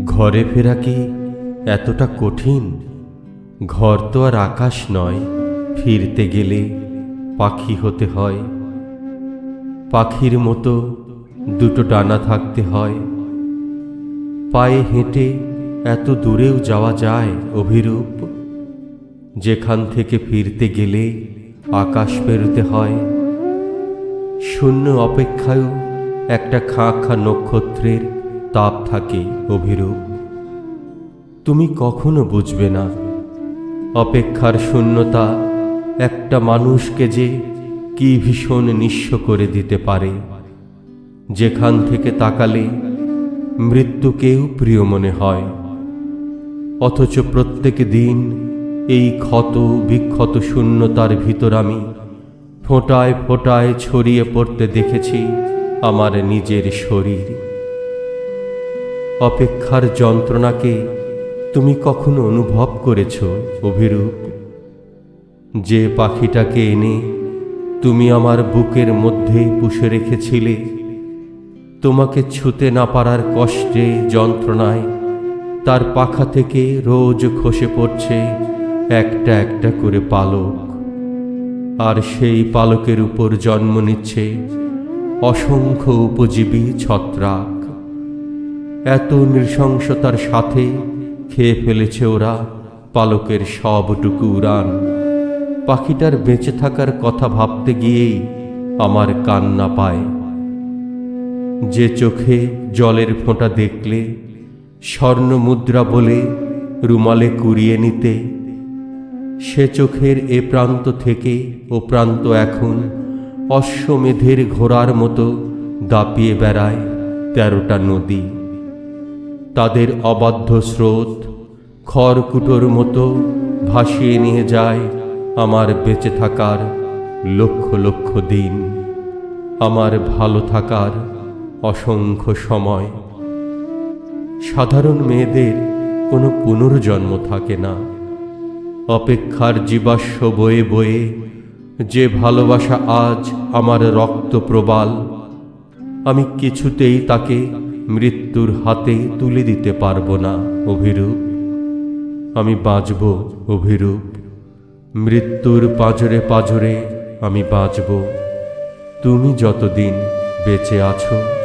ঘরে ফেরা কি এতটা কঠিন? ঘর তো আর আকাশ নয়, ফিরতে গেলে পাখি হতে হয়। পাখির মতো দুটো ডানা থাকতে হয়। পায়ে হেঁটে এত দূরেও যাওয়া যায় অভিরূপ? যেখান থেকে ফিরতে গেলে আকাশ পেরোতে হয়। শূন্য অপেক্ষায়ও একটা খাঁ খাঁ নক্ষত্রের তাপ থাকে অভিরূপ। তুমি কখনো বুঝবে না। অপেক্ষার শূন্যতা একটা মানুষকে যে কি ভীষণ নিঃস্ব করে দিতে পারে। যেখান থেকে তাকালে মৃত্যুকেও প্রিয় মনে হয়। অথচ প্রত্যেক দিন এই ক্ষত বিক্ষত শূন্যতার ভিতর আমি ফোঁটায় ফোঁটায় ছড়িয়ে পড়তে দেখেছি আমার নিজের শরীর। অপেক্ষার যন্ত্রণাকে তুমি কখনো অনুভব করেছ অভিরূপ? যে পাখিটাকে এনে তুমি আমার বুকের মধ্যে পুষে রেখেছিলে, তোমাকে ছুতে না পারার কষ্টে, যন্ত্রণায় তার পাখা থেকে রোজ খসে পড়ছে একটা একটা করে পালক। আর সেই পালকের উপর জন্ম নিচ্ছে অসংখ্য উপজীবী ছত্রাক। এত নৃশংসতার সাথে খেয়ে ফেলেছে ওরা পালকের সবটুকু উড়ান। পাখিটার বেঁচে থাকার কথা ভাবতে গিয়েই আমার কান্না পায়। যে চোখে জলের ফোঁটা দেখলে স্বর্ণ মুদ্রা বলে রুমালে কুড়িয়ে নিতে, সে চোখের এ প্রান্ত থেকে ও প্রান্ত এখন অশ্বমেধের ঘোড়ার মতো দাপিয়ে বেড়ায় তেরোটা নদী। তাদের অবাধ্য স্রোত। খড়কুটোর মতো ভাসিয়ে নিয়ে যায় আমার বেঁচে থাকার লক্ষ লক্ষ দিন। আমার ভালো থাকার অসংখ্য সময়। সাধারণ মেয়েদের কোনো পুনর্জন্ম থাকে না। অপেক্ষার জীবাশ্ম বয়ে বয়ে যে ভালোবাসা আজ আমার রক্ত প্রবাল, আমি কিছুতেই তাকে মৃত্যুর হাতে তুলে দিতে পারব না, অভিরূপ। আমি বাঁচব, অভিরূপ। মৃত্যুর পাঁজরে পাঁজরে আমি বাঁচব। তুমি যতদিন বেঁচে আছো